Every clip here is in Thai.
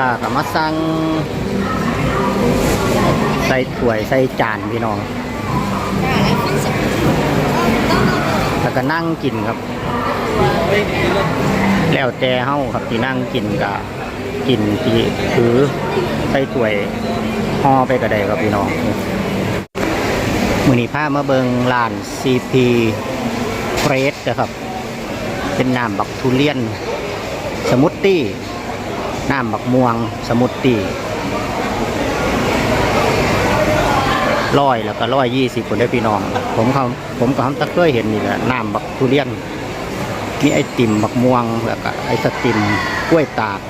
ค้าก็มาสั่งใส่ถ้วยใส่จานพี่น้องแล้วก็นั่งกินครับ แล้วแต่เฮาครับที่นั่งกินก็กินที่ถือใส่ถ้วยห่อไปก็ได้ครับพี่น้องมือนี้พามาเบิงร้าน CP เฟรชนะครับ เป็นน้ำบักทุเรียน สมูทตี้ น้ำบักม่วงสมูทตี้ร้อยแล้วก็ร้อยยี่สิบคนได้พี่น้อง ผมเขาผมก็ทำตะเคยเห็นนี่แหละน้ำบักทุเรียนมีไอติมบักม่วงแล้วก็ไอสติมกล้วยตาก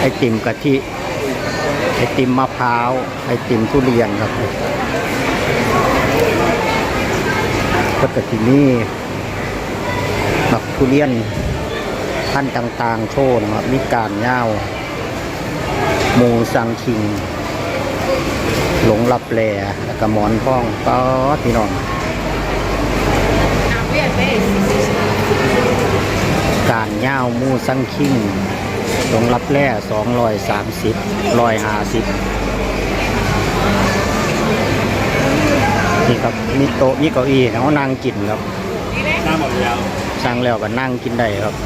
ไอติมกะทิไอติมมะพร้าวไอติมทุเรียนครับก็กะทินี่บักทุเรียน พันธุ์ต่างๆ โชว์นะครับมีการเง่าวหมูสังคิง หลงลับแลแล้วก็หมอนพ้องก็พี่น้องการย่าวหมูสังคิง หลงรับแร่สองรอยสามสิบรอยห้าสิบนี่ครับมีโต๊ะมีเก้าอี้ให้เขานั่งกินครับหน้าหมดแล้วสั่งแล้วก็นั่งกินได้ครับ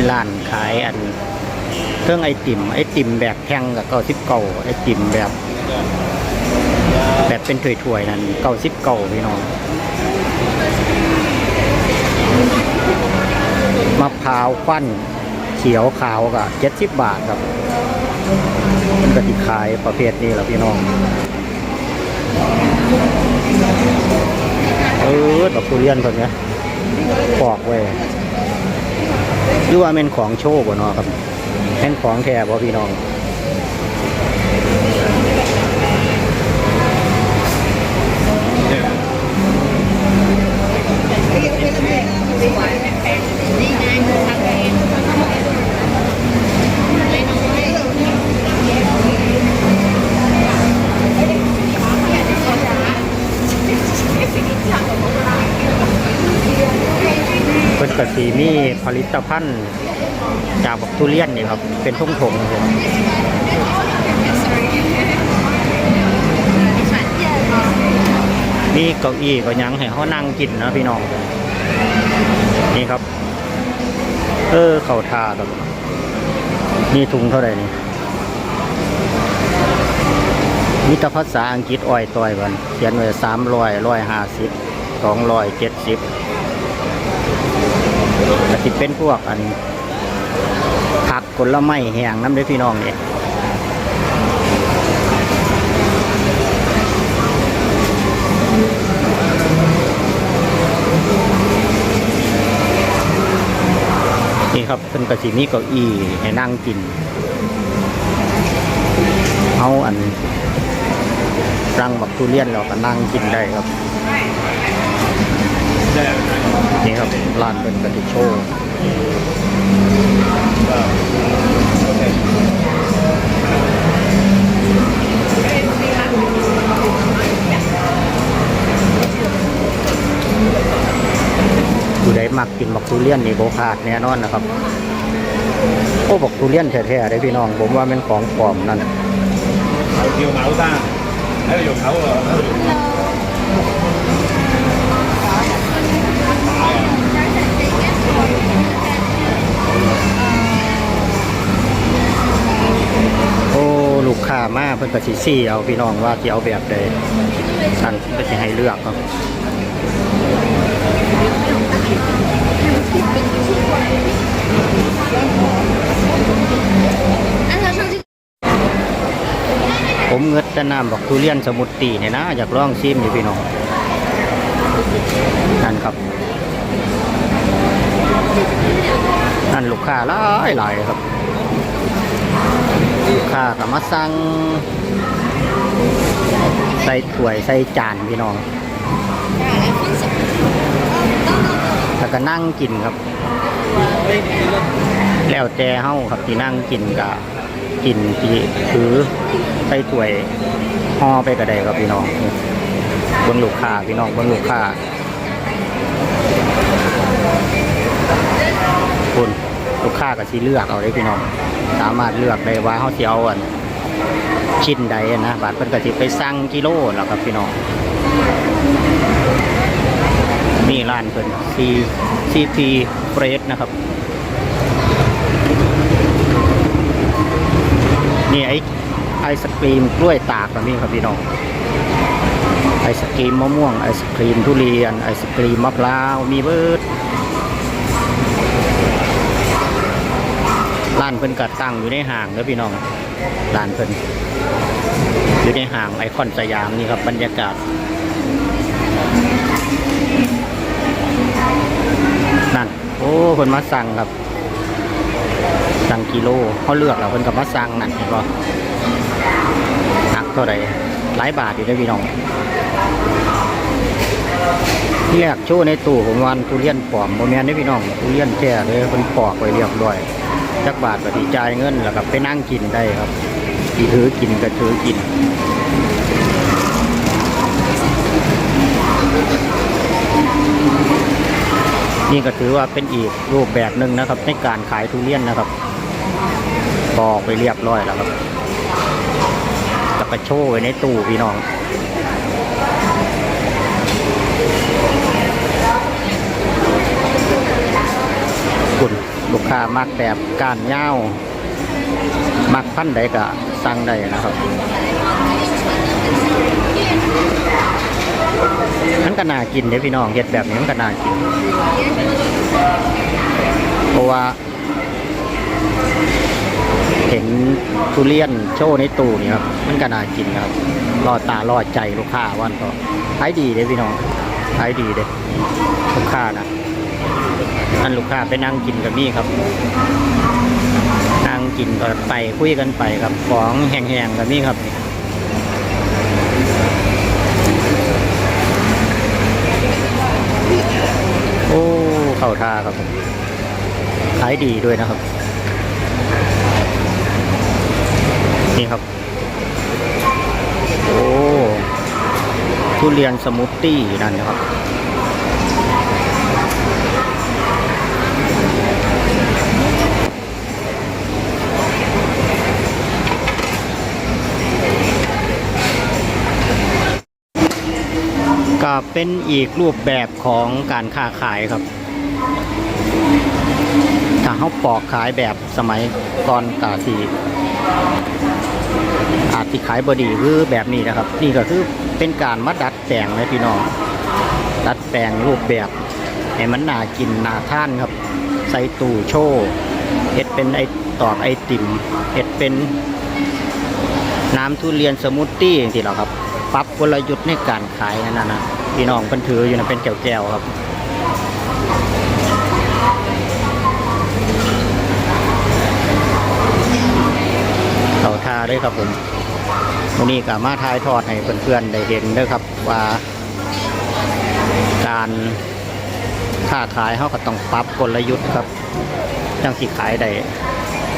เป็นร้านขายอันเครื่องไอติมไอติมแบบแท่งกับเก้าสิบเก้าไอติมแบบ แบบเป็นถ้วยๆนั่นเก้าสิบเก้าพี่น้องมะพร้าวควันเขียวขาวก็เจ็ดสิบบาทครับมันก็ติขายประเภทนี้แหละพี่น้องเออดอกทุเรียนคนเนี้ยปอกไว้ หรือว่าเป็นของโชคบ่เนาะครับเป็นของแท้บ่พี่น้อง ก็สีมีผลิตภัณฑ์จากบักทุเรียนนี่ครับ เป็นทุ่งถงครับมีเก้าอี้ก็ยังให้เขานั่งกินนะพี่น้อง นี่ครับ เออเข่าทาครับนี่ถุงเท่าไหร่นี่มีแต่ภาษาอังกฤษอ่อยต่อยกันเขียนไว้สามร้อยร้อยห้าสิบสองร้อยเจ็ดสิบ ก็สิเป็นพวกอันผักผลไม้แห้งน้ำเด้อพี่น้องนี่นี่ครับเป็นกระสีมีเก้าอี้ให้นั่งกิน เอาอันรังบักทุเรียนเราก็นั่งกินได้ครับ นี่ครับร้านเป็นกระทิโชว์ดูได้มักกินบักทุเรียนนี่โบขาดแน่นอนนะครับ โอ้บักทุเรียนแท้ๆเลยพี่น้อง ผมว่าเป็นของปลอมนั่นเอาเดียวเหมาซ่าแล้วอยู่เขาเหรอ ลูกค้ามาเพิ่นก็สิซี่เอาพี่น้องว่าสิเอาแบบใดสั่นก็สิให้เลือกครับผมเงิดแต่น้ำบอกทุเรียนสมุทรตีเนี่ยนะอยากลองชิมอยู่พี่น้องนั่นครับนั่นลูกค้าหลายหลายครับ ลูกค้าก็มาสั่งใส่ถ้วยใส่จานพี่น้อง แล้วก็นั่งกินครับ แล้วแต่เฮาครับที่นั่งกินก็กินที่ถือใส่ถ้วยห่อไปก็ได้ครับพี่น้องเบิ่งลูกค้าพี่น้องเบิ่งลูกค้าคุณลูกค้าก็สิเลือกเอาได้พี่น้อง สามารถเลือกได้ว่าเขาสิเอาอันชิ้นใดนะบาทเพิ่นก็สิไปสั่งกิโลแล้วครับพี่น้องนี่ร้านเพิ่น C CP Fresh นะครับ นี่ไอไอศกรีมกล้วยตากแบบนี้ครับพี่น้องไอศกรีมมะม่วงไอศกรีมทุเรียนไอศกรีมมะพร้าวมีเบิร์ด ร้านเพิ่นกัดตั้งอยู่ในห้างแล้วพี่น้องร้านเพิ่นอยู่ในห้างไอคอนสยามนี่ครับบรรยากาศนั่นโอ้คนมาสั่งครับ สั่งกิโลเขาเลือกแล้วเพิ่นก็มาสั่งนั่นเห็นบ่หนักเท่าไหร่หลายบาทอยู่ได้พี่น้อง แรกโชว์ในตู้ผมวันทุเรียนปลอมโมเมนได้พี่น้องทุเรียนแก่เลยเพิ่นปอกไว้เรียบร้อยจักบาทก็สิจ่ายเงินแล้วก็ไปนั่งกินได้ครับที่ถือกินก็ถือกินนี่ก็ถือว่าเป็นอีกรูปแบบหนึ่งนะครับ ในการขายทุเรียนนะครับปอกไปเรียบร้อยแล้วครับจะไปโชว์ไว้ในตู้พี่น้อง คุณ ลูกค้ามักแบบการเง่าวมักพันใดก็สั่งได้นะครับมันก็น่ากินเด้อพี่น้องเห็ดแบบนี้มันก็น่ากิน เพราะว่า เห็นทุเรียนโชว์ในตู้นี่ครับมันก็น่ากินครับรอตารอใจลูกค้าวันก็ขายดีเด้พี่น้องขายดีเด้ลูกค้านะ อันลูกค้าไปนั่งกินกับนี่ครับ นั่งกินก็ไปคุยกันไปครับ ของแห้งๆกับนี่ครับโอ้เข้าท่าครับผมขายดีด้วยนะครับ นี่ครับ โอ้ทุเรียนสมูทตี้นั่นนะครับ ก็เป็นอีกรูปแบบของการค้าขายครับ ถ้าเขาปอกขายแบบสมัยก่อนกาสีอาจที่ขายบอดีคือแบบนี้นะครับ นี่ก็คือเป็นการมาดัดแปลงเลยพี่น้อง ดัดแปลงรูปแบบให้มันน่ากินน่าท่านครับ ใส่ตู้โชว์เห็ดเป็นไอตอกไอติมเห็ดเป็นน้ำทุเรียนสมูทตี้อย่างที่เราครับ ปรับกลยุทธ์ในการขายนั่นนะพี่น้องเพิ่นถืออยู่นะเป็นแก้วๆครับเขาทาด้วยครับผมวันนี้ก็มาทายทอดให้เพื่อนๆได้เห็นด้วยครับว่าการค้าขายเขาก็ต้องปรับกลยุทธ์ครับจังสิขายได้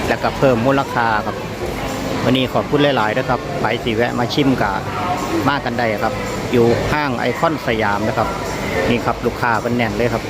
แล้วก็เพิ่มมูลค่าครับ วันนี้ขอบคุณหลายๆนะครับไปสิแวะมาชิมกับ มากันได้ครับ อยู่ห้างไอคอนสยามนะครับ นี่ครับลูกค้าเป็นแน่นเลยครับ